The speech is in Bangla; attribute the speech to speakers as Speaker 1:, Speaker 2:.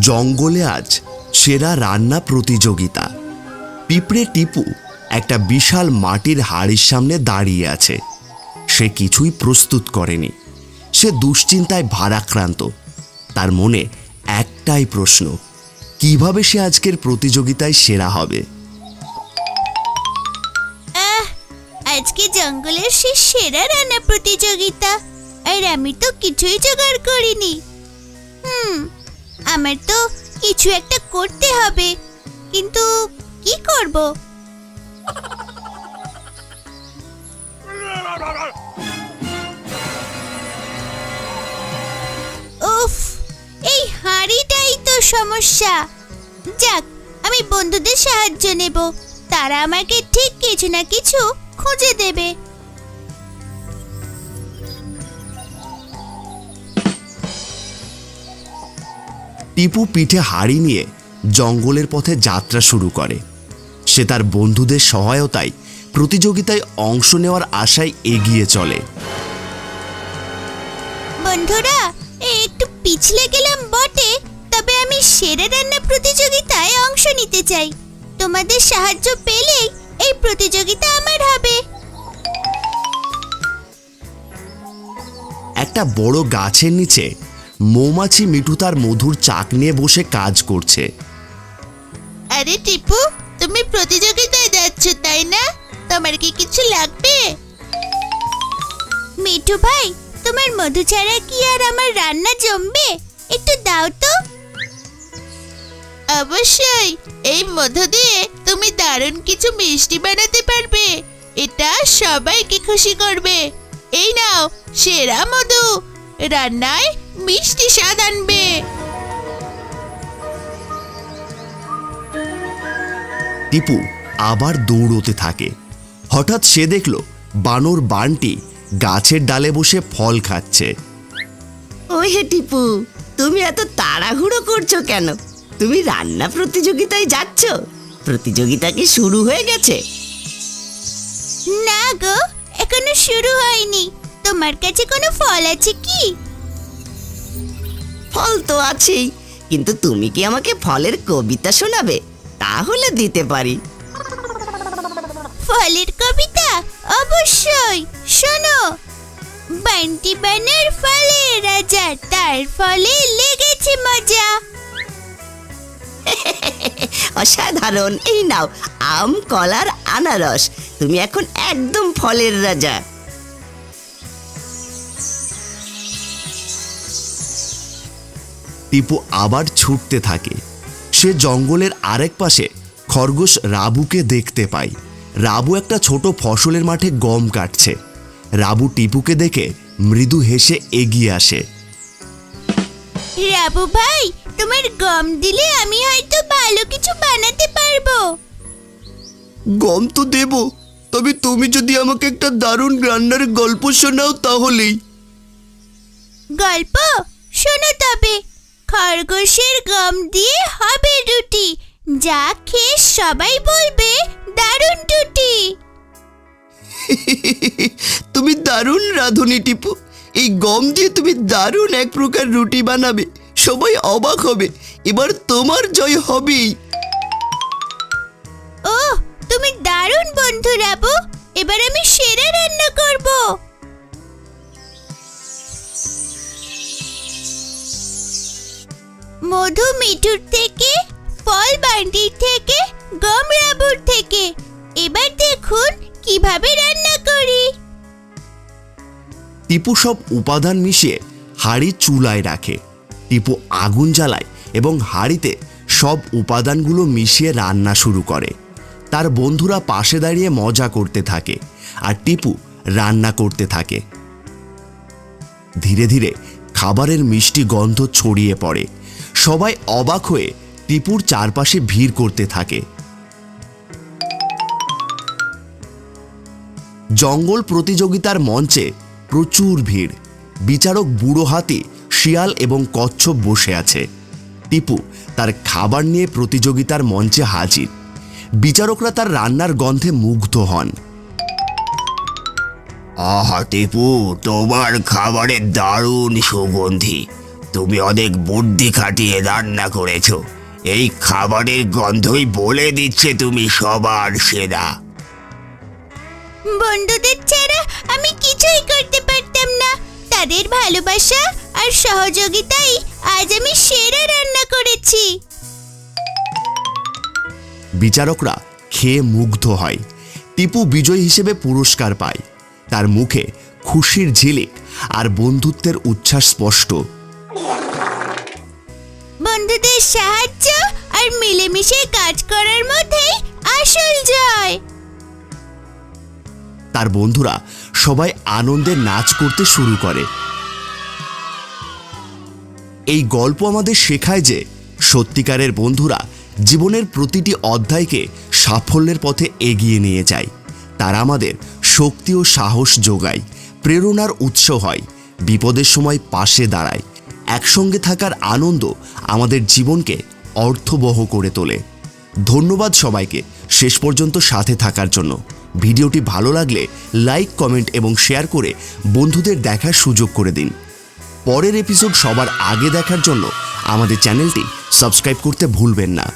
Speaker 1: জঙ্গলে আজ সেরা রান্না প্রতিযোগিতা। পিঁপড়ে টিপু একটা বিশাল মাটির হাড়ির সামনে দাঁড়িয়ে আছে। সে কিছুই প্রস্তুত করেনি। সে দুশ্চিন্তায় ভারাক্রান্ত। তার মনে একটাই প্রশ্ন, কীভাবে সে আজকের প্রতিযোগিতায় সেরা হবে?
Speaker 2: আজকে জঙ্গলের সে সেরা রান্না প্রতিযোগিতা। আর আমি তো কিছুই জোগাড় করিনি। হুম আমার তো কিছু একটা করতে হবে। কিন্তু কি করব? উফ, এই হাঁড়িটাই তো সমস্যা। যাক, আমি বন্ধুদের সাহায্য নেব। তারা আমাকে ঠিক কিছু না কিছু খুঁজে দেবে।
Speaker 1: টিপু পিঠে হাড়ি নিয়ে জঙ্গলের পথে যাত্রা শুরু করে। সে তার বন্ধুদের সহায়তায় প্রতিযোগিতায় অংশ নেওয়ার আশায় এগিয়ে চলে।
Speaker 2: বন্ধুরা একটু পিছলে গেলাম বটে তবে আমি সেরা রান্না প্রতিযোগিতায় অংশ নিতে চাই। তোমাদের সাহায্য পেলেই এই প্রতিযোগিতা আমার হবে।
Speaker 1: একটা বড় গাছের নিচে মৌমাছি মিঠু তার মধুর চাক নিয়ে বসে কাজ করছে।
Speaker 2: আরে টিপু তুমি প্রতিযোগিতায় যাচ্ছ তাই না? তোমার কি কিছু লাগবে? মিঠু ভাই তোমার মধু ছাড়া কি আর আমার রান্না জমবে? একটু দাও তো। অবশ্যই এই মধু দিয়ে তুমি দারুণ কিছু মিষ্টি বানাতে পারবে। এটা সবাইকে খুশি করবে। এই নাও সেরা মধু। রান্নায় মিষ্টি স্বাদ আনবে।
Speaker 1: টিপু আবার দৌড়তে থাকে। হঠাৎ সে দেখল বানর বানটি গাছের ডালে বসে ফল খাচ্ছে।
Speaker 3: ওই হে টিপু তুমি এত তাড়াহুড়ো করছ কেন? তুমি রান্না প্রতিযোগিতায় যাচ্ছ? প্রতিযোগিতা কি শুরু হয়ে গেছে?
Speaker 2: না গো এখনও শুরু হয়নি। তোমার কাছে কোনো ফল আছে কি?
Speaker 3: ফল তো আছেই। কিন্তু তুমি কি আমাকে ফলের কবিতা শোনাবে? তাহলে দিতে পারি।
Speaker 2: ফলের কবিতা? অবশ্যই। শোনো। বান্টি বানার ফলে রাজা তার ফলে লেগেছে মজা।
Speaker 3: অসাধারণ। এই নাও আম কলার আনারস। তুমি এখন একদম ফলের রাজা।
Speaker 1: টিপু আবার ছুটতে থাকে। সে জঙ্গলের আরেক পাশে খরগোশ রাবুকে দেখতে পায়। রাবু একটা ছোট ফসলের মাঠে গম কাটছে। রাবু টিপুকে দেখে মৃদু হেসে এগিয়ে আসে।
Speaker 2: রাবু ভাই তোমার গম দিলে আমি হয়তো ভালো কিছু বানাতে পারব।
Speaker 1: গম তো দেব তবে তুমি যদি আমাকে একটা দারুণ রান্নার গল্প শোনাও তাহলেই।
Speaker 2: গল্প? শোনো তবে। খরগোশের গম দিয়ে হবে রুটি। যা খেয়ে সবাই বলবে দারুণ টুটি
Speaker 1: তুমি দারুণ রাঁধুনি টিপু। এই গম দিয়ে তুমি দারুণ এক প্রকার রুটি বানাবে। সবাই অবাক হবে। এবার তোমার জয় হবেই।
Speaker 2: ও তুমি দারুণ বন্ধু রাবু। এবার আমি সেরা রান্না করব। মধু মিঠুর থেকে ফল বান্ডির থেকে গম রাবুর থেকে। এবার দেখুন কীভাবে রান্না করি।
Speaker 1: টিপু সব উপাদান মিশিয়ে হাড়ি চুলায় রাখে। টিপু আগুন জ্বালায় এবং হাড়িতে সব উপাদানগুলো মিশিয়ে রান্না শুরু করে। তার বন্ধুরা পাশে দাঁড়িয়ে মজা করতে থাকে আর টিপু রান্না করতে থাকে। ধীরে ধীরে খাবারের মিষ্টি গন্ধ ছড়িয়ে পড়ে সবাই অবাক হয়ে টিপুর চারপাশে ভিড় করতে থাকে। জঙ্গল প্রতিযোগিতার মঞ্চে প্রচুর ভিড়। বিচারক বুড়ো হাতি, শিয়াল এবং কচ্ছপ বসে আছে। টিপু তার খাবার নিয়ে প্রতিযোগিতার মঞ্চে হাজির। বিচারকরা তার রান্নার গন্ধে মুগ্ধ হন। আহা টিপু, তোমার খাবারের দারুণ সুগন্ধি।
Speaker 4: তুমি অনেক বুদ্ধি খাটিয়ে রান্না করেছ। এই খাবারের গন্ধই বলে দিচ্ছে তুমি সবার সেরা।
Speaker 2: বন্ধুদের ছাড়া আমি কিছুই করতে পারতাম না। তাদের ভালোবাসা আর সহযোগিতাই আজ আমি সেরা রান্না করেছি।
Speaker 1: বিচারকরা খেয়ে মুগ্ধ হয়। টিপু বিজয়ী হিসেবে পুরস্কার পায়। তার মুখে খুশির ঝিলিক আর বন্ধুত্বের উচ্ছ্বাস স্পষ্ট।
Speaker 2: বন্ধুদের সাহায্য আর মিলেমিশে কাজ করার মধ্যেই আসল জয়।
Speaker 1: তার বন্ধুরা সবাই আনন্দে নাচ করতে শুরু করে। এই গল্প আমাদের শেখায় যে সত্যিকারের বন্ধুরা জীবনের প্রতিটি অধ্যায়কে সাফল্যের পথে এগিয়ে নিয়ে যায়। তারা আমাদের শক্তি ও সাহস যোগায়, প্রেরণার উৎস হয়, বিপদের সময় পাশে দাঁড়ায়, একসঙ্গে থাকার আনন্দ আমাদের জীবনকে অর্থবহ করে তোলে। ধন্যবাদ সবাইকে শেষ পর্যন্ত সাথে থাকার জন্য। ভিডিওটি ভালো লাগলে লাইক, কমেন্ট এবং শেয়ার করে বন্ধুদের দেখার সুযোগ করে দিন। পরের এপিসোড সবার আগে দেখার জন্য আমাদের চ্যানেলটি সাবস্ক্রাইব করতে ভুলবেন না।